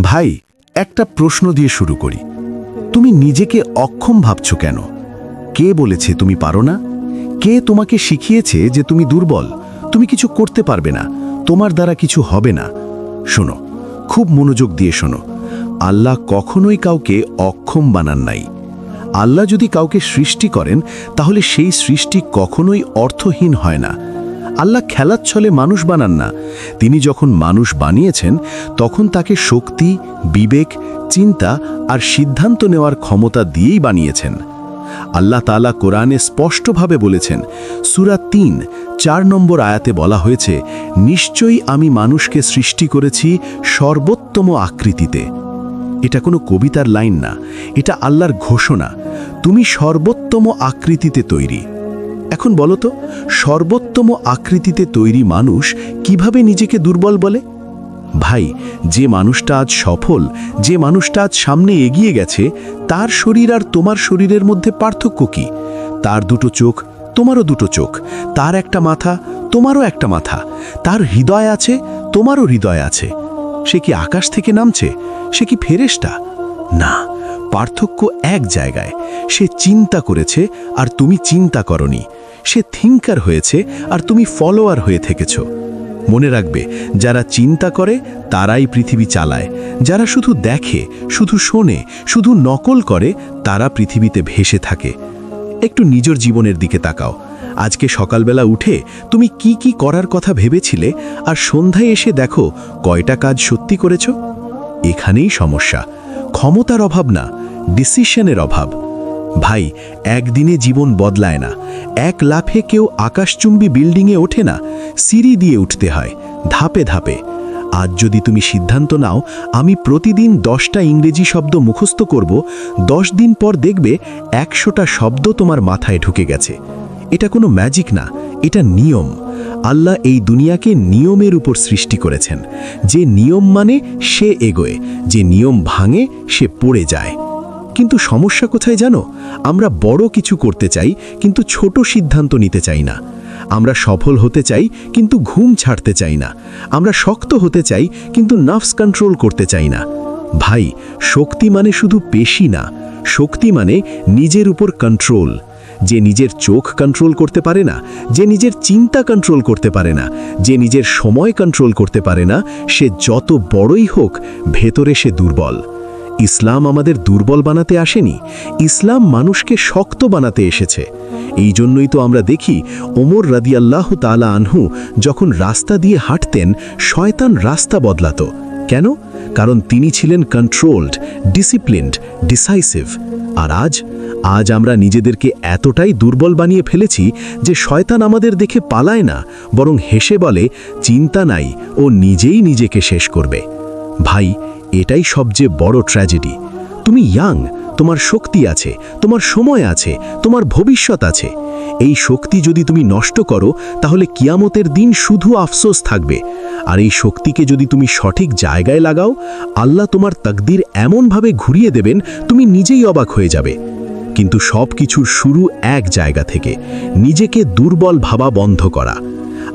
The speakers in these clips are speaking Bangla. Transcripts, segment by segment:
ভাই, একটা প্রশ্ন দিয়ে শুরু করি। তুমি নিজেকে অক্ষম ভাবছ কেন? কে বলেছে তুমি পারো না? কে তোমাকে শিখিয়েছে যে তুমি দুর্বল? তুমি কিছু করতে পারবে না। তোমার দ্বারা কিছু হবে না। শোনো, খুব মনোযোগ দিয়ে শোনো। আল্লাহ কখনোই কাউকে অক্ষম বানান নাই। আল্লাহ যদি কাউকে সৃষ্টি করেন, তাহলে সেই সৃষ্টি কখনোই অর্থহীন হয় না। আল্লাহ খেলার ছলে মানুষ বানান না। তিনি যখন মানুষ বানিয়েছেন, তখন তাকে শক্তি, বিবেক, চিন্তা আর সিদ্ধান্ত নেওয়ার ক্ষমতা দিয়েই বানিয়েছেন। আল্লাহ তালা কোরআনে স্পষ্টভাবে বলেছেন, সুরা তিন, চার নম্বর আয়াতে বলা হয়েছে, নিশ্চয়ই আমি মানুষকে সৃষ্টি করেছি সর্বোত্তম আকৃতিতে। এটা কোনো কবিতার লাইন না, এটা আল্লাহর ঘোষণা। তুমি সর্বোত্তম আকৃতিতে তৈরি। এখন বলো তো, সর্বোত্তম আকৃতিতে তৈরি মানুষ কীভাবে নিজেকে দুর্বল বলে? ভাই, যে মানুষটা আজ সফল, যে মানুষটা আজ সামনে এগিয়ে গেছে, তার শরীর আর তোমার শরীরের মধ্যে পার্থক্য কি? তার দুটো চোখ, তোমারও দুটো চোখ, তার একটা মাথা, তোমারও একটা মাথা, তার হৃদয় আছে, তোমারও হৃদয় আছে। সে কি আকাশ থেকে নামছে? সে কি ফেরেশটা না, পার্থক্য এক জায়গায়, সে চিন্তা করেছে আর তুমি চিন্তা করনি। সে থিঙ্কার হয়েছে আর তুমি ফলোয়ার হয়ে থেকেছ। মনে রাখবে, যারা চিন্তা করে, তারাই পৃথিবী চালায়। যারা শুধু দেখে, শুধু শোনে, শুধু নকল করে, তারা পৃথিবীতে ভেসে থাকে। একটু নিজের জীবনের দিকে তাকাও। আজকে সকালবেলা উঠে তুমি কি কি করার কথা ভেবেছিলে আর সন্ধ্যায় এসে দেখো কয়টা কাজ সত্যি করেছ? এখানেই সমস্যা। ক্ষমতার অভাব না ডিসিশনের অভাব। ভাই, একদিনে জীবন বদলায় না। এক লাফে কেউ আকাশচুম্বী বিল্ডিংয়ে ওঠে না। সিঁড়ি দিয়ে উঠতে হয়, ধাপে ধাপে। আজ যদি তুমি সিদ্ধান্ত নাও, আমি প্রতিদিন দশটা ইংরেজি শব্দ মুখস্থ করব, দশ দিন পর দেখবে একশোটা শব্দ তোমার মাথায় ঢুকে গেছে। এটা কোনো ম্যাজিক না, এটা নিয়ম। আল্লাহ এই দুনিয়াকে নিয়মের উপর সৃষ্টি করেছেন। যে নিয়ম মানে সে এগোয়, যে নিয়ম ভাঙে সে পড়ে যায়। কিন্তু সমস্যা কোথায় জানো? আমরা বড় কিছু করতে চাই, কিন্তু ছোট সিদ্ধান্ত নিতে চাই না। আমরা সফল হতে চাই, কিন্তু ঘুম ছাড়তে চাই না। আমরা শক্ত হতে চাই, কিন্তু নার্ভস কন্ট্রোল করতে চাই না। ভাই, শক্তি মানে শুধু পেশি না। শক্তি মানে নিজের উপর কন্ট্রোল। যে নিজের চোখ কন্ট্রোল করতে পারে না, যে নিজের চিন্তা কন্ট্রোল করতে পারে না, যে নিজের সময় কন্ট্রোল করতে পারে না, সে যত বড়ই হোক, ভেতরে সে দুর্বল। ইসলাম আমাদের দুর্বল বানাতে আসেনি, ইসলাম মানুষকে শক্ত বানাতে এসেছে। এই জন্যই তো আমরা দেখি ওমর রাদিয়াল্লাহ তালা আনহু যখন রাস্তা দিয়ে হাঁটতেন, শয়তান রাস্তা বদলাত। কেন? কারণ তিনি ছিলেন কন্ট্রোলড ডিসিপ্লিনড ডিসাইসিভ আর আজ আজ আমরা নিজেদেরকে এতটাই দুর্বল বানিয়ে ফেলেছি যে শয়তান আমাদের দেখে পালায় না, বরং হেসে বলে, চিন্তা নাই, ও নিজেই নিজেকে শেষ করবে। ভাই এটাই সবচেয়ে বড় ট্র্যাজেডি তুমি ইয়াং তোমার শক্তি আছে, তোমার সময় আছে, তোমার ভবিষ্যৎ আছে। এই শক্তি যদি তুমি নষ্ট করো, তাহলে কিয়ামতের দিন শুধু আফসোস থাকবে। আর এই শক্তিকে যদি তুমি সঠিক জায়গায় লাগাও, আল্লাহ তোমার তকদির এমনভাবে ঘুরিয়ে দেবেন, তুমি নিজেই অবাক হয়ে যাবে। কিন্তু সব কিছুর শুরু এক জায়গা থেকে, নিজেকে দুর্বল ভাবা বন্ধ করা।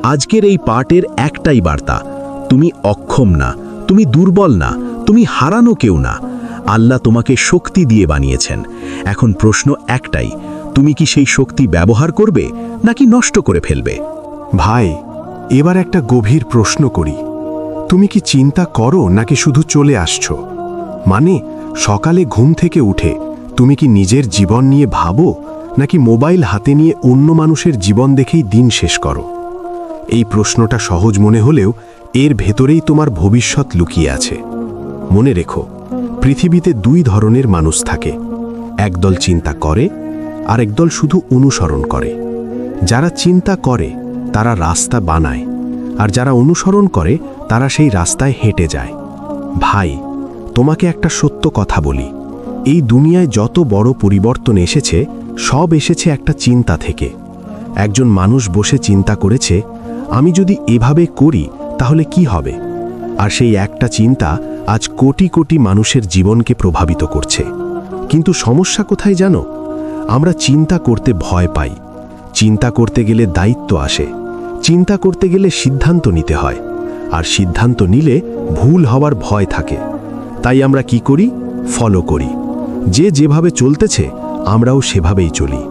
আজকের এই পার্টের একটাই বার্তা, তুমি অক্ষম না, তুমি দুর্বল না তুমি হারানো কেউ না। আল্লাহ তোমাকে শক্তি দিয়ে বানিয়েছেন। এখন প্রশ্ন একটাই, তুমি কি সেই শক্তি ব্যবহার করবে নাকি নষ্ট করে ফেলবে? ভাই, এবার একটা গভীর প্রশ্ন করি। তুমি কি চিন্তা করো নাকি শুধু চলে আসছো? মানে সকালে ঘুম থেকে উঠে তুমি কি নিজের জীবন নিয়ে ভাবো নাকি মোবাইল হাতে নিয়ে অন্য মানুষের জীবন দেখেই দিন শেষ করো? এই প্রশ্নটা সহজ মনে হলেও এর ভেতরেই তোমার ভবিষ্যৎ লুকিয়ে আছে। মনে রেখো, পৃথিবীতে দুই ধরনের মানুষ থাকে। একদল চিন্তা করে আর একদল শুধু অনুসরণ করে। যারা চিন্তা করে, তারা রাস্তা বানায়, আর যারা অনুসরণ করে, তারা সেই রাস্তায় হেঁটে যায়। ভাই, তোমাকে একটা সত্য কথা বলি। এই দুনিয়ায় যত বড় পরিবর্তন এসেছে, সব এসেছে একটা চিন্তা থেকে। একজন মানুষ বসে চিন্তা করেছে, আমি যদি এভাবে করি, তাহলে কি হবে? আর সেই একটা চিন্তা আজ কোটি কোটি মানুষের জীবনকে প্রভাবিত করছে। কিন্তু সমস্যা কোথায় জানো? আমরা চিন্তা করতে ভয় পাই। চিন্তা করতে গেলে দায়িত্ব আসে। চিন্তা করতে গেলে সিদ্ধান্ত নিতে হয়। আর সিদ্ধান্ত নিলে ভুল হওয়ার ভয় থাকে। তাই আমরা কি করি? ফলো করি। যে যেভাবে চলতেছে, আমরাও সেভাবেই চলি।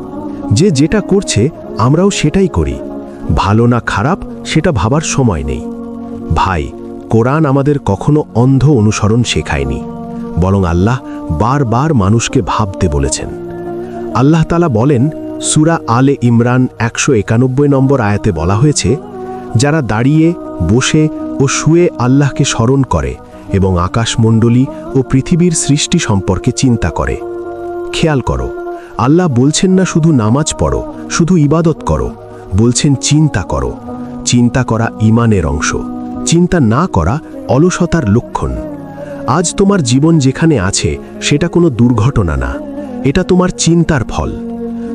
যে যেটা করছে, আমরাও সেটাই করি। ভালো না খারাপ, সেটা ভাবার সময় নেই। ভাই কোরআন আমাদের কখনো অন্ধ অনুসরণ শেখায়নি, বরং আল্লাহ বারবার মানুষকে ভাবতে বলেছেন। আল্লাহ তালা বলেন, সুরা আলে ইমরান একশো একানব্বই নম্বর আয়াতে বলা হয়েছে, যারা দাঁড়িয়ে, বসে ও শুয়ে আল্লাহকে স্মরণ করে এবং আকাশমণ্ডলী ও পৃথিবীর সৃষ্টি সম্পর্কে চিন্তা করে। খেয়াল করো, আল্লাহ বলছেন না শুধু নামাজ পড়ো, শুধু ইবাদত করো, বলছেন চিন্তা করো। চিন্তা করা ইমানের অংশ। চিন্তা না করা অলসতার লক্ষণ। আজ তোমার জীবন যেখানে আছে, সেটা কোনো দুর্ঘটনা না। এটা তোমার চিন্তার ফল।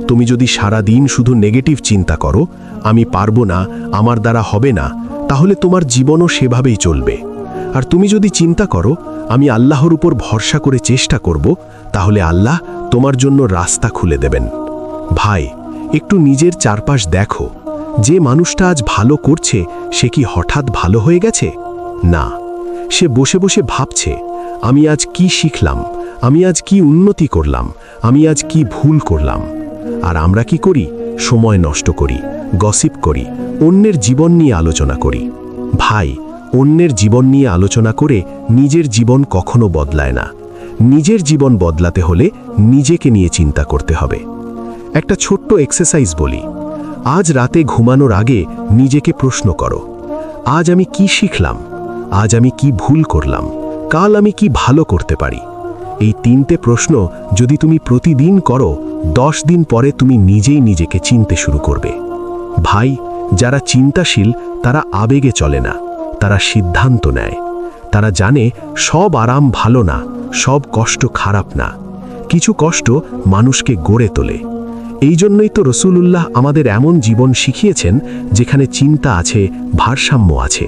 তুমি যদি সারা দিন শুধু নেগেটিভ চিন্তা করো, আমি পারব না, আমার দ্বারা হবে না, তাহলে তোমার জীবনও সেভাবেই চলবে। আর তুমি যদি চিন্তা করো, আমি আল্লাহর উপর ভরসা করে চেষ্টা করব, তাহলে আল্লাহ তোমার জন্য রাস্তা খুলে দেবেন। ভাই, একটু নিজের চারপাশ দেখো। যে মানুষটা আজ ভালো করছে সে কি হঠাৎ ভালো হয়ে গেছে? না। সে বসে বসে ভাবছে, আমি আজ কি শিখলাম? আমি আজ কি উন্নতি করলাম? আমি আজ কি ভুল করলাম? আর আমরা কি করি? সময় নষ্ট করি, গসিপ করি, অন্যের জীবন নিয়ে আলোচনা করি। ভাই, অন্যের জীবন নিয়ে আলোচনা করে নিজের জীবন কখনো বদলায় না। নিজের জীবন বদলাতে হলে নিজেকে নিয়ে চিন্তা করতে হবে। একটা ছোট্ট এক্সারসাইজ বলি। আজ রাতে ঘুমানোর আগে নিজেকে প্রশ্ন করো, আজ আমি কি শিখলাম? আজ আমি কি ভুল করলাম? কাল আমি কি ভালো করতে পারি? এই তিনটে প্রশ্ন যদি তুমি প্রতিদিন করো, দশ দিন পরে তুমি নিজেই নিজেকে চিনতে শুরু করবে। ভাই, যারা চিন্তাশীল, তারা আবেগে চলে না, তারা সিদ্ধান্ত নেয়। তারা জানে সব আরাম ভালো না, সব কষ্ট খারাপ না। কিছু কষ্ট মানুষকে গড়ে তোলে। এই জন্যই তো রসুলুল্লাহ আমাদের এমন জীবন শিখিয়েছেন যেখানে চিন্তা আছে, ভারসাম্য আছে।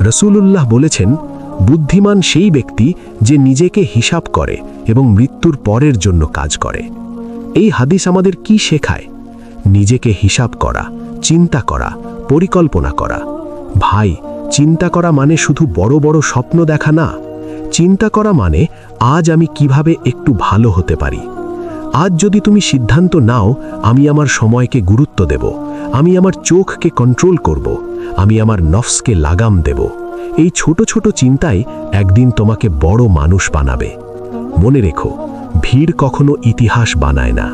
রসুলুল্লাহ বলেছেন, বুদ্ধিমান সেই ব্যক্তি যে নিজেকে হিসাব করে এবং মৃত্যুর পরের জন্য কাজ করে। এই হাদিস আমাদের কি শেখায়? নিজেকে হিসাব করা, চিন্তা করা, পরিকল্পনা করা। ভাই, চিন্তা করা মানে শুধু বড় বড় স্বপ্ন দেখা না। চিন্তা করা মানে আজ আমি কীভাবে একটু ভালো হতে পারি। আজ যদি তুমি সিদ্ধান্ত নাও, আমি আমার সময়কে গুরুত্ব দেব, আমি আমার চোখকে কন্ট্রোল করব, আমি আমার নফসকে লাগাম দেব। এই ছোট ছোট চিন্তাই একদিন তোমাকে বড় মানুষ বানাবে। মনে রেখো, ভিড় কখনো ইতিহাস বানায় না।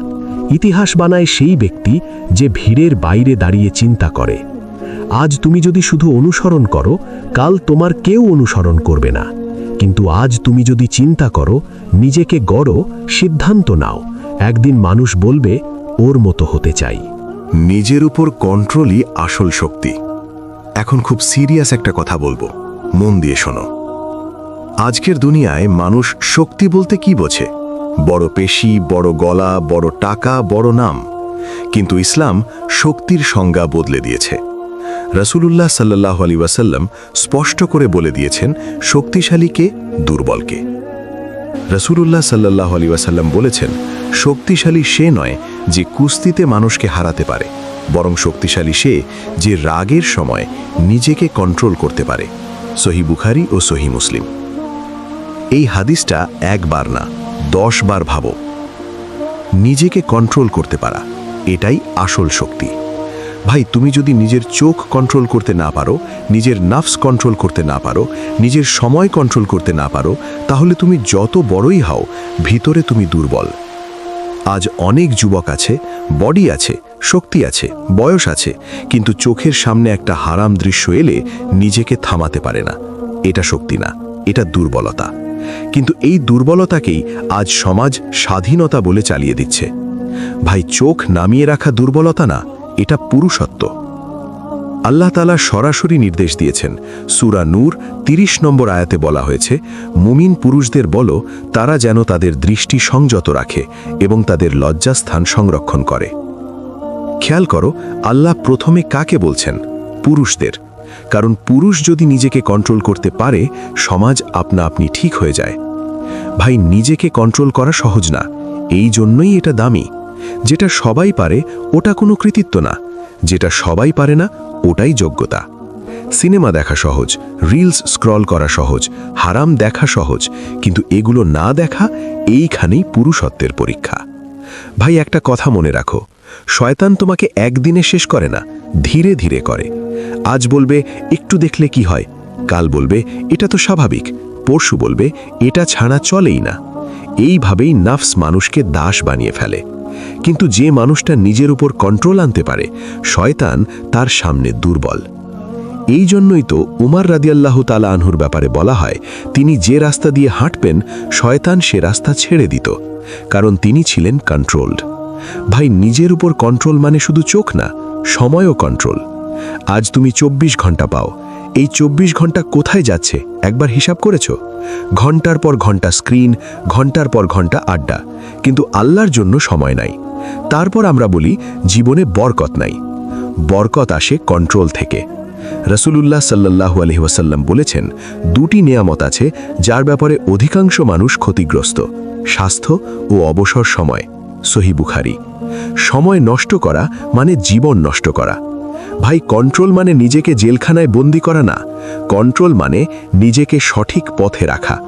ইতিহাস বানায় সেই ব্যক্তি যে ভিড়ের বাইরে দাঁড়িয়ে চিন্তা করে। আজ তুমি যদি শুধু অনুসরণ করো, কাল তোমার কেউ অনুসরণ করবে না। কিন্তু আজ তুমি যদি চিন্তা করো, নিজেকে গড়ো, সিদ্ধান্ত নাও একদিন মানুষ বলবে, ওর মতো হতে চাই। নিজের উপর কন্ট্রোলই আসল শক্তি। এখন খুব সিরিয়াস একটা কথা বলব। মন দিয়ে শোনো। আজকের দুনিয়ায় মানুষ শক্তি বলতে কি বোঝে? বড় পেশি, বড় গলা, বড় টাকা, বড় নাম। কিন্তু ইসলাম শক্তির সংজ্ঞা বদলে দিয়েছে। রসুলুল্লাহ সাল্লাহ আলী ওয়াসাল্লাম স্পষ্ট করে বলে দিয়েছেন শক্তিশালীকে দুর্বলকে রসুলুল্লাহ সাল্লাহ আলী ওয়াসাল্লাম বলেছেন, শক্তিশালী সে নয় যে কুস্তিতে মানুষকে হারাতে পারে, বরং শক্তিশালী সে যে রাগের সময় নিজেকে কন্ট্রোল করতে পারে। সহি বুখারি ও সহি মুসলিম। এই হাদিসটা একবার না, দশ বার ভাবো। নিজেকে কন্ট্রোল করতে পারা, এটাই আসল শক্তি। ভাই, তুমি যদি নিজের চোখ কন্ট্রোল করতে না পারো, নিজের নাফস কন্ট্রোল করতে না পারো, নিজের সময় কন্ট্রোল করতে না পারো, তাহলে তুমি যত বড়ই হও, ভিতরে তুমি দুর্বল। আজ অনেক যুবক আছে বডি আছে, শক্তি আছে, বয়স আছে, কিন্তু চোখের সামনে একটা হারাম দৃশ্য এলে নিজেকে থামাতে পারে না। এটা শক্তি না, এটা দুর্বলতা। কিন্তু এই দুর্বলতাকেই আজ সমাজ স্বাধীনতা বলে চালিয়ে দিচ্ছে। ভাই, চোখ নামিয়ে রাখা দুর্বলতা না এটা পুরুষত্ব। আল্লাহ তালা সরাসরি নির্দেশ দিয়েছেন। সুরা নূর ৩০ নম্বর আয়াতে বলা হয়েছে, মুমিন পুরুষদের বলো, তারা যেন তাদের দৃষ্টি সংযত রাখে এবং তাদের লজ্জাস্থান সংরক্ষণ করে। খেয়াল করো, আল্লাহ প্রথমে কাকে বলছেন? পুরুষদের। কারণ পুরুষ যদি নিজেকে কন্ট্রোল করতে পারে, সমাজ আপনা আপনি ঠিক হয়ে যায়। ভাই, নিজেকে কন্ট্রোল করা সহজ না। এই জন্যই এটা দামি। যেটা সবাই পারে, ওটা কোনো কৃতিত্ব না। যেটা সবাই পারে না, ওটাই যোগ্যতা। সিনেমা দেখা সহজ, রিলস স্ক্রল করা সহজ, হারাম দেখা সহজ, কিন্তু এগুলো না দেখা এইখানেই পুরুষত্বের পরীক্ষা। ভাই, একটা কথা মনে রাখো, শয়তান তোমাকে একদিনে শেষ করে না, ধীরে ধীরে করে। আজ বলবে, একটু দেখলে কি হয়? কাল বলবে, এটা তো স্বাভাবিক। পরশু বলবে, এটা ছাড়া চলেই না। এইভাবেই নাফস মানুষকে দাস বানিয়ে ফেলে। কিন্তু যে মানুষটা নিজের উপর কন্ট্রোল আনতে পারে, শয়তান তার সামনে দুর্বল। এই জন্যই তো উমার রাদিয়াল্লাহ তালা আনহুর ব্যাপারে বলা হয়, তিনি যে রাস্তা দিয়ে হাঁটবেন, শয়তান সে রাস্তা ছেড়ে দিত, কারণ তিনি ছিলেন কন্ট্রোলড ভাই, নিজের উপর কন্ট্রোল মানে শুধু চোখ না, সময়ও কন্ট্রোল আজ তুমি ২৪ ঘণ্টা পাও এই ২৪ ঘণ্টা কোথায় যাচ্ছে? একবার হিসাব করেছ? ঘণ্টার পর ঘণ্টা স্ক্রিন ঘণ্টার পর ঘণ্টা আড্ডা। কিন্তু আল্লাহর জন্য সময় নাই। তারপর আমরা বলি, জীবনে বরকত নাই। বরকত আসে কন্ট্রোল থেকে। রসুলুল্লাহ সাল্লাহু আলহি ওয়াসাল্লাম বলেছেন, দুটি নিয়ামত আছে যার ব্যাপারে অধিকাংশ মানুষ ক্ষতিগ্রস্ত, স্বাস্থ্য ও অবসর সময়। সহি বুখারি। সময় নষ্ট করা মানে জীবন নষ্ট করা। ভাই কন্ট্রোল মানে নিজেকে জেলখানায় বন্দি করা না। কন্ট্রোল মানে নিজেকে সঠিক পথে রাখা।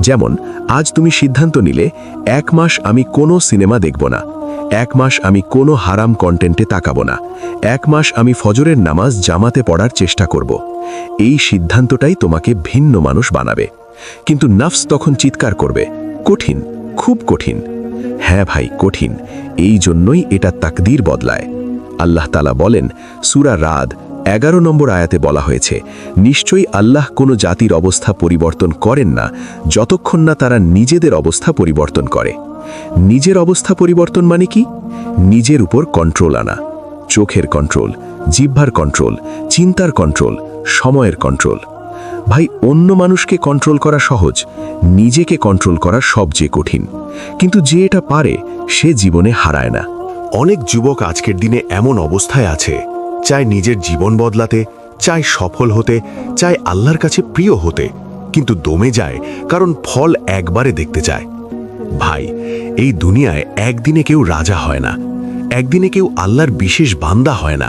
যেমন, আজ তুমি সিদ্ধান্ত নিলে, এক মাস আমি কোনো সিনেমা দেখব না। এক মাস আমি কোনো হারাম কন্টেন্টে তাকাবো না। এক মাস আমি ফজরের নামাজ জামাতে পড়ার চেষ্টা করব। এই সিদ্ধান্তটাই তোমাকে ভিন্ন মানুষ বানাবে। কিন্তু নফস তখন চিৎকার করবে, কঠিন, খুব কঠিন। হ্যাঁ ভাই, কঠিন। এই জন্যই এটা তাকদির বদলায়। আল্লাহ তালা বলেন, সুরা রাদ এগারো নম্বর আয়াতে বলা হয়েছে, নিশ্চয়ই আল্লাহ কোনো জাতির অবস্থা পরিবর্তন করেন না যতক্ষণ না তারা নিজেদের অবস্থা পরিবর্তন করে। নিজের অবস্থা পরিবর্তন মানে কি? নিজের উপর কন্ট্রোল আনা, চোখের কন্ট্রোল জিহ্বার কন্ট্রোল চিন্তার কন্ট্রোল সময়ের কন্ট্রোল ভাই, অন্য মানুষকে কন্ট্রোল করা সহজ, নিজেকে কন্ট্রোল করা সবচেয়ে কঠিন। কিন্তু যে এটা পারে, সে জীবনে হারায় না। অনেক যুবক আজকের দিনে এমন অবস্থায় আছে চায় নিজের জীবন বদলাতে চায় সফল হতে চায় আল্লাহর কাছে প্রিয় হতে, কিন্তু দমে যায়, কারণ ফল একবারে দেখতে চায়। ভাই, এই দুনিয়ায় একদিনে কেউ রাজা হয় না, একদিনে কেউ আল্লাহর বিশেষ বান্দা হয় না,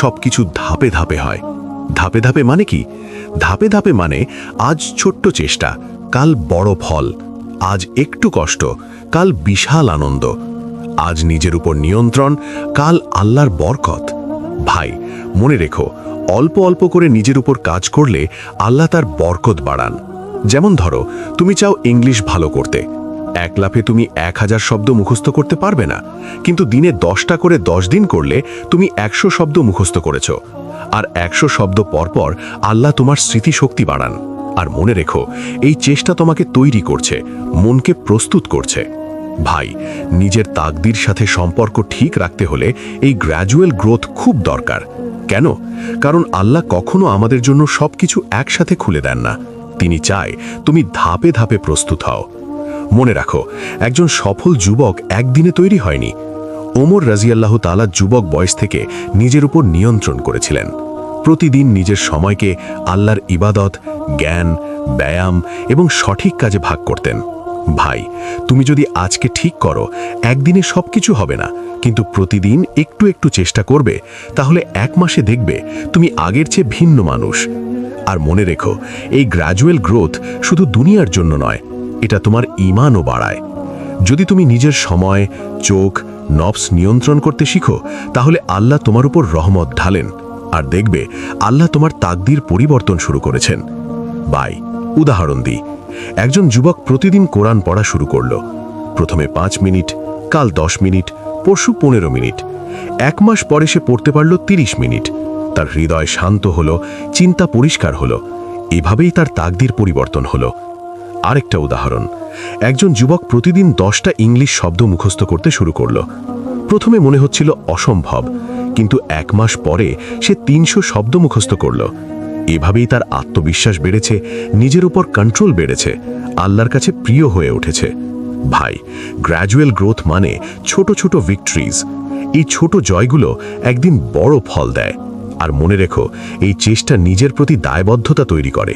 সবকিছু ধাপে ধাপে হয়। ধাপে ধাপে মানে কি? ধাপে ধাপে মানে আজ ছোট্ট চেষ্টা, কাল বড় ফল, আজ একটু কষ্ট, কাল বিশাল আনন্দ আজ নিজের উপর নিয়ন্ত্রণ, কাল আল্লাহর বরকত। ভাই, মনে রেখো, অল্প অল্প করে নিজের উপর কাজ করলে আল্লাহ তার বরকত বাড়ান। যেমন ধরো, তুমি চাও ইংলিশ ভালো করতে। এক লাফে তুমি এক হাজার শব্দ মুখস্থ করতে পারবে না। কিন্তু দিনে দশটা করে দশ দিন করলে তুমি একশো শব্দ মুখস্থ করেছ। আর একশো শব্দ পরপর আল্লাহ তোমার স্মৃতিশক্তি বাড়ান। আর মনে রেখো, এই চেষ্টা তোমাকে তৈরি করছে, মনকে প্রস্তুত করছে। ভাই, নিজের তাকদির সাথে সম্পর্ক ঠিক রাখতে হলে এই গ্র্যাজুয়াল গ্রোথ খুব দরকার। কেন? কারণ আল্লাহ কখনো আমাদের জন্য সবকিছু একসাথে খুলে দেন না। তিনি চায় তুমি ধাপে ধাপে প্রস্তুত হও। মনে রাখো, একজন সফল যুবক একদিনে তৈরি হয়নি। ওমর রাজিয়াল্লাহ তালা যুবক বয়স থেকে নিজের উপর নিয়ন্ত্রণ করেছিলেন। প্রতিদিন নিজের সময়কে আল্লাহর ইবাদত, জ্ঞান, ব্যায়াম এবং সঠিক কাজে ভাগ করতেন। ভাই, তুমি যদি আজকে ঠিক করো, একদিনে সব কিছু হবে না, কিন্তু প্রতিদিন একটু একটু চেষ্টা করবে, তাহলে এক মাসে দেখবে তুমি আগের চেয়ে ভিন্ন মানুষ। আর মনে রেখো, এই গ্র্যাজুয়াল গ্রোথ শুধু দুনিয়ার জন্য নয়, এটা তোমার ইমানও বাড়ায়। যদি তুমি নিজের সময়, চোখ, নবস নিয়ন্ত্রণ করতে শিখো, তাহলে আল্লাহ তোমার উপর রহমত ঢালেন। আর দেখবে, আল্লাহ তোমার তাকদির পরিবর্তন শুরু করেছেন। বাই উদাহরণ দিই একজন যুবক প্রতিদিন কোরআন পড়া শুরু করল। প্রথমে পাঁচ মিনিট, কাল দশ মিনিট, পরশু পনেরো মিনিট। এক মাস পরে সে পড়তে পারল তিরিশ মিনিট। তার হৃদয় শান্ত হলো, চিন্তা পরিষ্কার হলো। এভাবেই তার তাকদির পরিবর্তন হলো। আরেকটা উদাহরণ। একজন যুবক প্রতিদিন দশটা ইংলিশ শব্দ মুখস্থ করতে শুরু করল। প্রথমে মনে হচ্ছিল অসম্ভব, কিন্তু এক মাস পরে সে তিনশো শব্দ মুখস্থ করল। এভাবেই তার আত্মবিশ্বাস বেড়েছে, নিজের উপর কন্ট্রোল বেড়েছে, আল্লাহর কাছে প্রিয় হয়ে উঠেছে। ভাই গ্র্যাজুয়াল গ্রোথ মানে ছোট ছোট ভিক্টরিজ এই ছোট জয়গুলো একদিন বড় ফল দেয়। আর মনে রেখো, এই চেষ্টা নিজের প্রতি দায়বদ্ধতা তৈরি করে।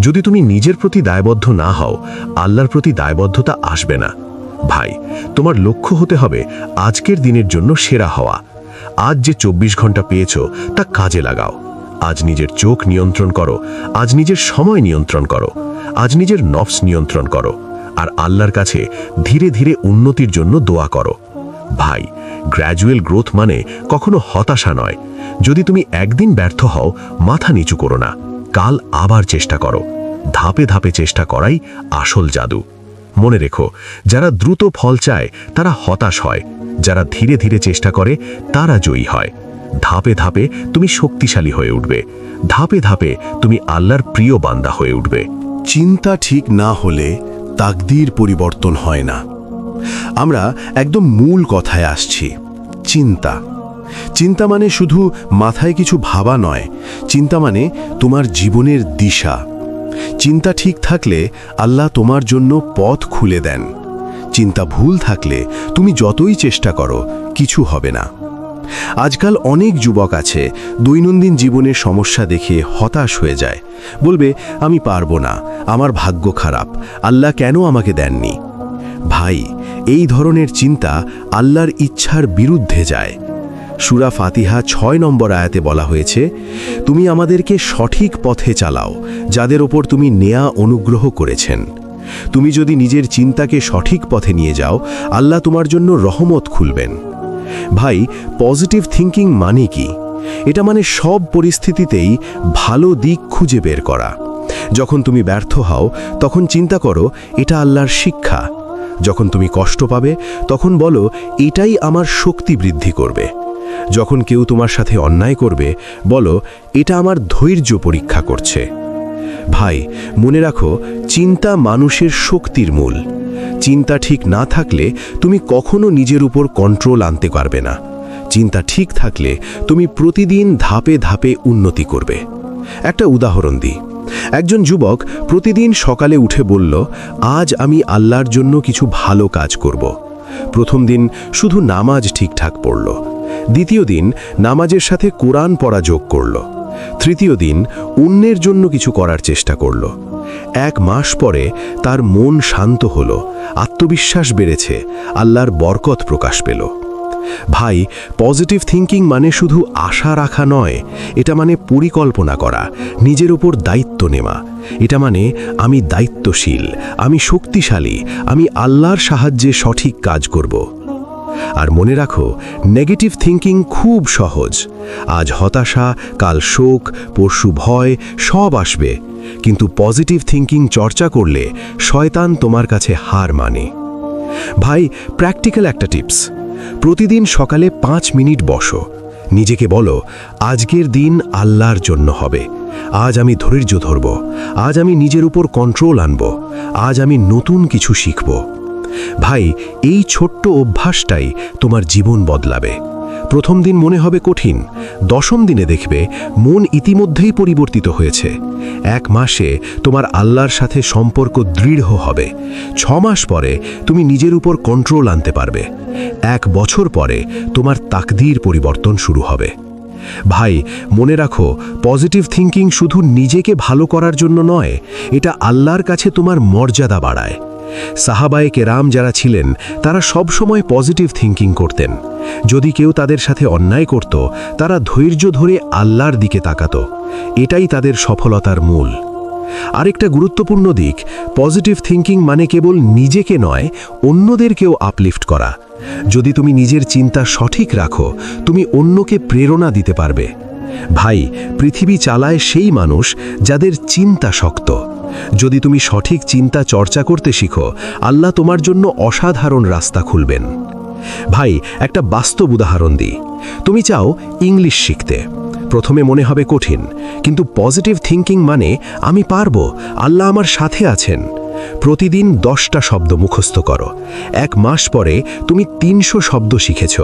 যদি তুমি নিজের প্রতি দায়বদ্ধ না হও, আল্লাহর প্রতি দায়বদ্ধতা আসবে না। ভাই, তোমার লক্ষ্য হতে হবে আজকের দিনের জন্য সেরা হওয়া। আজ যে চব্বিশ ঘণ্টা পেয়েছ, তা কাজে লাগাও। আজ নিজের চোখ নিয়ন্ত্রণ করো, আজ নিজের সময় নিয়ন্ত্রণ করো, আজ নিজের নফস নিয়ন্ত্রণ করো, আর আল্লাহর কাছে ধীরে ধীরে উন্নতির জন্য দোয়া করো। ভাই গ্র্যাজুয়াল গ্রোথ মানে কখনো হতাশা নয়। যদি তুমি একদিন ব্যর্থ হও, মাথা নিচু করো না। কাল আবার চেষ্টা করো। ধাপে ধাপে চেষ্টা করাই আসল জাদু। মনে রেখো, যারা দ্রুত ফল চায়, তারা হতাশ হয়। যারা ধীরে ধীরে চেষ্টা করে, তারা জয়ী হয়। ধাপে ধাপে তুমি শক্তিশালী হয়ে উঠবে। ধাপে ধাপে তুমি আল্লাহর প্রিয় বান্দা হয়ে উঠবে। চিন্তা ঠিক না হলে তাকদির পরিবর্তন হয় না। আমরা একদম মূল কথায় আসছি, চিন্তা। চিন্তা মানে শুধু মাথায় কিছু ভাবা নয়, চিন্তা মানে তোমার জীবনের দিশা। চিন্তা ঠিক থাকলে আল্লাহ তোমার জন্য পথ খুলে দেন। চিন্তা ভুল থাকলে তুমি যতই চেষ্টা করো, কিছু হবে না। আজকাল অনেক যুবক আছে, দৈনন্দিন জীবনের সমস্যা দেখে হতাশ হয়ে যায়। বলবে, আমি পারব না, আমার ভাগ্য খারাপ, আল্লাহ কেন আমাকে দেননি? ভাই, এই ধরনের চিন্তা আল্লাহর ইচ্ছার বিরুদ্ধে যায়। সুরা ফাতিহা ছয় নম্বর আয়াতে বলা হয়েছে, তুমি আমাদেরকে সঠিক পথে চালাও, যাদের ওপর তুমি নেয়া অনুগ্রহ করেছেন। তুমি যদি নিজের চিন্তাকে সঠিক পথে নিয়ে যাও, আল্লাহ তোমার জন্য রহমত খুলবেন। ভাই পজিটিভ থিঙ্কিং মানে কি? এটা মানে সব পরিস্থিতিতেই ভালো দিক খুঁজে বের করা। যখন তুমি ব্যর্থ হও, তখন চিন্তা করো, এটা আল্লাহর শিক্ষা। যখন তুমি কষ্ট পাবে, তখন বলো, এটাই আমার শক্তি বৃদ্ধি করবে। যখন কেউ তোমার সাথে অন্যায় করবে, বলো, এটা আমার ধৈর্য পরীক্ষা করছে। ভাই, মনে রাখো, চিন্তা মানুষের শক্তির মূল। চিন্তা ঠিক না থাকলে তুমি কখনো নিজের উপর কন্ট্রোল আনতে পারবে না। চিন্তা ঠিক থাকলে তুমি প্রতিদিন ধাপে ধাপে উন্নতি করবে। একটা উদাহরণ দিই। একজন যুবক প্রতিদিন সকালে উঠে বলল, আজ আমি আল্লাহর জন্য কিছু ভালো কাজ করব। প্রথম দিন শুধু নামাজ ঠিকঠাক পড়ল। দ্বিতীয় দিন নামাজের সাথে কোরআন পড়া যোগ করল। তৃতীয় দিন অন্যের জন্য কিছু করার চেষ্টা করল। এক মাস পরে তার মন শান্ত হল, আত্মবিশ্বাস বেড়েছে, আল্লাহর বরকত প্রকাশ পেল। ভাই, পজিটিভ থিঙ্কিং মানে শুধু আশা রাখা নয়, এটা মানে পরিকল্পনা করা, নিজের উপর দায়িত্ব নেওয়া। এটা মানে আমি দায়িত্বশীল, আমি শক্তিশালী, আমি আল্লাহর সাহায্যে সঠিক কাজ করব। আর মনে রাখো নেগেটিভ থিঙ্কিং খুব সহজ। আজ হতাশা, কাল শোক, পরশু ভয়, সব আসবে। কিন্তু পজিটিভ থিঙ্কিং চর্চা করলে শয়তান তোমার কাছে হার মানে। ভাই প্র্যাকটিক্যাল একটা টিপস প্রতিদিন সকালে পাঁচ মিনিট বসো। নিজেকে বলো, আজকের দিন আল্লাহর জন্য হবে। আজ আমি ধৈর্য ধরব। আজ আমি নিজের উপর কন্ট্রোল আনব। আজ আমি নতুন কিছু শিখব। ভাই, এই ছোট্ট অভ্যাসটাই তোমার জীবন বদলাবে। প্রথম দিন মনে হবে কঠিন, দশম দিনে দেখবে মন ইতিমধ্যেই পরিবর্তিত হয়েছে। এক মাসে তোমার আল্লাহর সাথে সম্পর্ক দৃঢ় হবে। ছ মাস পরে তুমি নিজের উপর কন্ট্রোল আনতে পারবে। এক বছর পরে তোমার তাকদির পরিবর্তন শুরু হবে। ভাই, মনে রাখো পজিটিভ থিঙ্কিং শুধু নিজেকে ভালো করার জন্য নয়, এটা আল্লাহর কাছে তোমার মর্যাদা বাড়ায়। সাহাবায়ে কেরাম যারা ছিলেন, তারা সব সময় পজিটিভ থিঙ্কিং করতেন। যদি কেউ তাদের সাথে অন্যায় করত, তারা ধৈর্য ধরে আল্লাহর দিকে তাকাত। এটাই তাদের সফলতার মূল। আরেকটা গুরুত্বপূর্ণ দিক পজিটিভ থিঙ্কিং মানে কেবল নিজেকে নয়, অন্যদেরকেও আপলিফট করা। যদি তুমি নিজের চিন্তা সঠিক রাখো, তুমি অন্যকে প্রেরণা দিতে পারবে। ভাই, পৃথিবী চালায় সেই মানুষ যাদের চিন্তা শক্ত। যদি তুমি সঠিক চিন্তা চর্চা করতে শিখো, আল্লাহ তোমার জন্য অসাধারণ রাস্তা খুলবেন। ভাই, একটা বাস্তব উদাহরণ দিই। তুমি চাও ইংলিশ শিখতে। প্রথমে মনে হবে কঠিন, কিন্তু পজিটিভ থিঙ্কিং মানে আমি পারব, আল্লাহ আমার সাথে আছেন। প্রতিদিন দশটা শব্দ মুখস্থ করো। এক মাস পরে তুমি তিনশো শব্দ শিখেছ।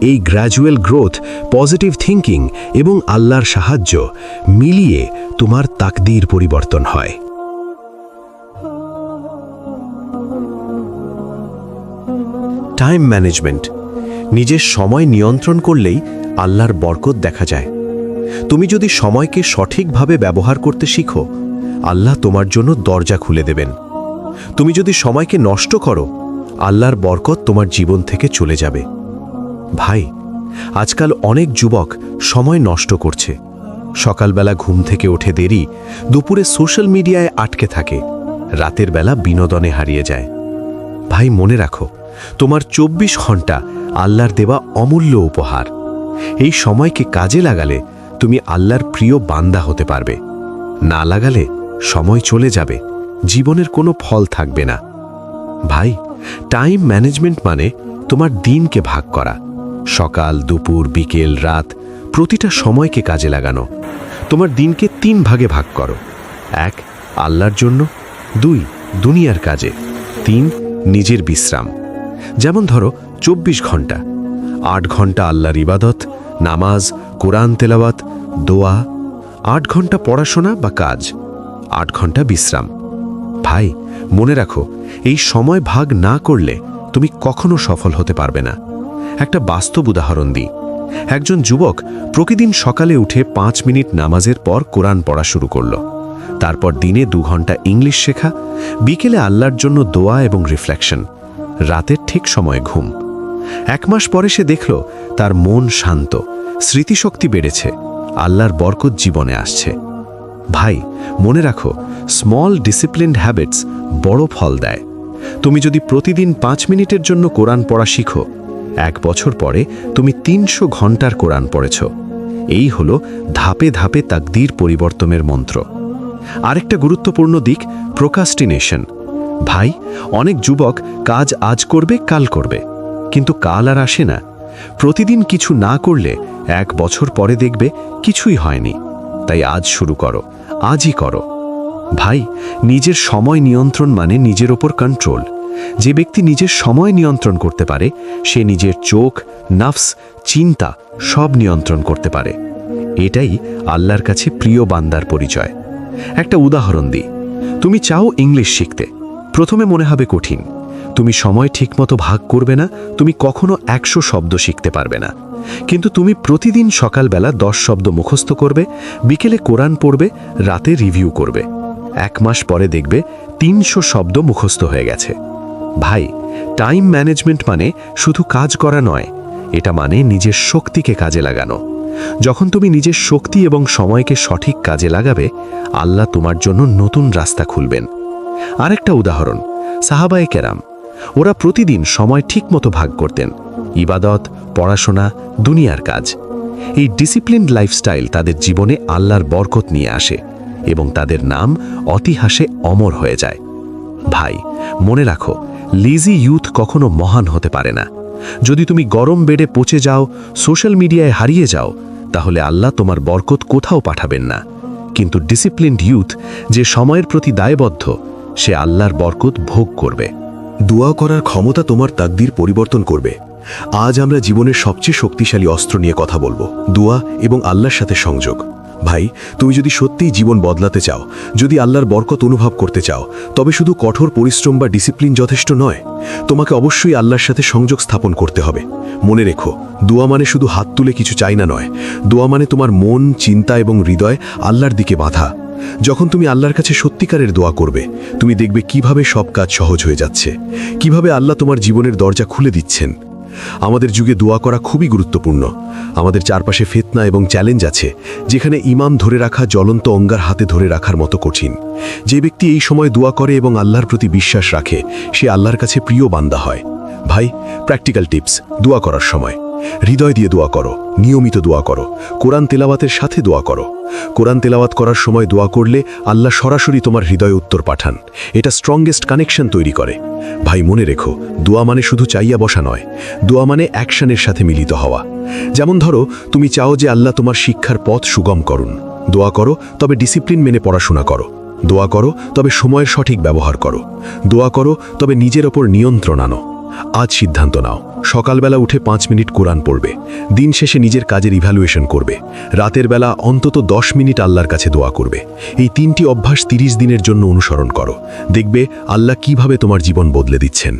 এই গ্র্যাজুয়াল গ্রোথ পজিটিভ থিঙ্কিং এবং আল্লাহর সাহায্য মিলিয়ে তোমার তাকদির পরিবর্তন হয়। Time management. নিজের সময় নিয়ন্ত্রণ করলেই আল্লাহর বরকত দেখা যায়। তুমি যদি সময়কে সঠিকভাবে ব্যবহার করতে শিখো, আল্লাহ তোমার জন্য দরজা খুলে দেবেন। তুমি যদি সময়কে নষ্ট করো, আল্লাহর বরকত তোমার জীবন থেকে চলে যাবে। ভাই, আজকাল অনেক যুবক সময় নষ্ট করছে। সকালবেলা ঘুম থেকে ওঠে দেরি, দুপুরে সোশ্যাল মিডিয়ায় আটকে থাকে। রাতের বেলা বিনোদনে হারিয়ে যায়। ভাই, মনে রাখো তোমার চব্বিশ ঘণ্টা আল্লাহর দেওয়া অমূল্য উপহার। এই সময়কে কাজে লাগালে তুমি আল্লাহর প্রিয় বান্দা হতে পারবে। না লাগালে সময় চলে যাবে, জীবনের কোনো ফল থাকবে না। ভাই টাইম ম্যানেজমেন্ট মানে তোমার দিনকে ভাগ করা। সকাল, দুপুর, বিকেল, রাত প্রতিটা সময়কে কাজে লাগানো। তোমার দিনকে তিন ভাগে ভাগ করো। এক, আল্লাহর জন্য। দুই, দুনিয়ার কাজে। তিন, নিজের বিশ্রাম। যেমন ধরো, চব্বিশ ঘণ্টা। আট ঘণ্টা আল্লাহর ইবাদত, নামাজ, কোরআন তেলাওয়াত, দোয়া, আট ঘণ্টা পড়াশোনা বা কাজ, আট ঘণ্টা বিশ্রাম। ভাই, মনে রাখো, এই সময় ভাগ না করলে তুমি কখনো সফল হতে পারবে না। একটা বাস্তব উদাহরণ দিই। একজন যুবক প্রতিদিন সকালে উঠে পাঁচ মিনিট নামাজের পর কোরআন পড়া শুরু করল। তারপর দিনে দু ঘণ্টা ইংলিশ শেখা, বিকেলে আল্লাহর জন্য দোয়া এবং রিফ্লেকশন। রাতের ঠিক সময় ঘুম। এক মাস পরে সে দেখল, তার মন শান্ত, স্মৃতিশক্তি বেড়েছে, আল্লাহর বরকত জীবনে আসছে। ভাই, মনে রাখো স্মল ডিসিপ্লিনড হ্যাবিটস বড় ফল দেয়। তুমি যদি প্রতিদিন পাঁচ মিনিটের জন্য কোরআন পড়া শিখো, এক বছর পরে তুমি তিনশো ঘণ্টার কোরআন পড়েছ। এই হলো ধাপে ধাপে তাকদীর পরিবর্তনের মন্ত্র। আরেকটা গুরুত্বপূর্ণ দিক প্রোকাস্টিনেশন ভাই, অনেক যুবক কাজ আজ করবে, কাল করবে। কিন্তু কাল আর আসে না। প্রতিদিন কিছু না করলে এক বছর পরে দেখবে কিছুই হয়নি। তাই আজ শুরু করো, আজই করো। ভাই, নিজের সময় নিয়ন্ত্রণ মানে নিজের ওপর কন্ট্রোল যে ব্যক্তি নিজের সময় নিয়ন্ত্রণ করতে পারে, সে নিজের চোখ নাফস চিন্তা সব নিয়ন্ত্রণ করতে পারে। এটাই আল্লাহর কাছে প্রিয় বান্দার পরিচয়। একটা উদাহরণ দিই। তুমি চাও ইংলিশ শিখতে। প্রথমে মনে হবে কঠিন। তুমি সময় ঠিকমতো ভাগ করবে না, তুমি কখনো একশো শব্দ শিখতে পারবে না। কিন্তু তুমি প্রতিদিন সকালবেলা দশ শব্দ মুখস্থ করবে, বিকেলে কোরআন পড়বে, রাতে রিভিউ করবে। এক মাস পরে দেখবে তিনশো শব্দ মুখস্থ হয়ে গেছে। ভাই, টাইম ম্যানেজমেন্ট মানে শুধু কাজ করা নয়, এটা মানে নিজের শক্তিকে কাজে লাগানো। যখন তুমি নিজের শক্তি এবং সময়কে সঠিক কাজে লাগাবে, আল্লাহ তোমার জন্য নতুন রাস্তা খুলবেন। আরেকটা উদাহরণ, সাহাবায়ে কেরাম। ওরা প্রতিদিন সময় ঠিকমতো ভাগ করতেন, ইবাদত, পড়াশোনা, দুনিয়ার কাজ। এই ডিসিপ্লিনড লাইফস্টাইল তাদের জীবনে আল্লাহর বরকত নিয়ে আসে এবং তাদের নাম অতিহাসে অমর হয়ে যায়। ভাই, মনে রাখো লিজি ইউথ কখনো মহান হতে পারে না। যদি তুমি গরম বেডে পচে যাও সোশ্যাল মিডিয়ায় হারিয়ে যাও, তাহলে আল্লাহ তোমার বরকত কোথাও পাঠাবেন না। কিন্তু ডিসিপ্লিনড ইউথ যে সময়ের প্রতি দায়বদ্ধ সে আল্লাহর বরকত ভোগ করবে। দোয়া করার ক্ষমতা তোমার তাকদির পরিবর্তন করবে। আজ আমরা জীবনের সবচেয়ে শক্তিশালী অস্ত্র নিয়ে কথা বলব। দোয়া এবং আল্লাহর সাথে সংযোগ। ভাই, তুমি যদি সত্যিই জীবন বদলাতে চাও, যদি আল্লাহর বরকত অনুভব করতে চাও, তবে শুধু কঠোর পরিশ্রম বা ডিসিপ্লিন যথেষ্ট নয়। তোমাকে অবশ্যই আল্লাহর সাথে সংযোগ স্থাপন করতে হবে। মনে রেখো, দোয়া মানে শুধু হাত তুলে কিছু চাই না নয়। দোয়া মানে তোমার মন, চিন্তা এবং হৃদয় আল্লাহর দিকে বাঁধা। যখন তুমি আল্লাহর কাছে সত্যিকারের দোয়া করবে, তুমি দেখবে কীভাবে সব কাজ সহজ হয়ে যাচ্ছে, কীভাবে আল্লাহ তোমার জীবনের দরজা খুলে দিচ্ছেন। আমাদের যুগে দোয়া করা খুবই গুরুত্বপূর্ণ। আমাদের চারপাশে ফেতনা এবং চ্যালেঞ্জ আছে, যেখানে ইমাম ধরে রাখা, জ্বলন্ত অঙ্গার হাতে ধরে রাখার মতো কঠিন। যে ব্যক্তি এই সময় দোয়া করে এবং আল্লাহর প্রতি বিশ্বাস রাখে, সে আল্লাহর কাছে প্রিয় বান্দা হয়। ভাই প্র্যাকটিক্যাল টিপস দোয়া করার সময়। হৃদয় দিয়ে দোয়া করো, নিয়মিত দোয়া করো, কোরআন তেলাওয়াতের সাথে দোয়া করো। কোরআন তেলাওয়াত করার সময় দোয়া করলে আল্লাহ সরাসরি তোমার হৃদয়ে উত্তর পাঠান। এটা স্ট্রংগেস্ট কানেকশন তৈরি করে। ভাই, মনে রেখো, দোয়া মানে শুধু চাইয়া বসা নয়, দোয়া মানে অ্যাকশনের সাথে মিলিত হওয়া। যেমন ধরো, তুমি চাও যে আল্লাহ তোমার শিক্ষার পথ সুগম করুন। দোয়া করো, তবে ডিসিপ্লিন মেনে পড়াশোনা করো। দোয়া করো, তবে সময়ের সঠিক ব্যবহার করো। দোয়া করো, তবে নিজের ওপর নিয়ন্ত্রণ আনো। আজ সিদ্ধান্ত নাও। সকালবেলা উঠে পাঁচ মিনিট কোরআন পড়বে। দিন শেষে নিজের কাজের ইভ্যালুয়েশন করবে। রাতের বেলা অন্তত দশ মিনিট আল্লাহর কাছে দোয়া করবে। এই তিনটি অভ্যাস তিরিশ দিনের জন্য অনুসরণ করো। দেখবে আল্লাহ কীভাবে তোমার জীবন বদলে দিচ্ছেন।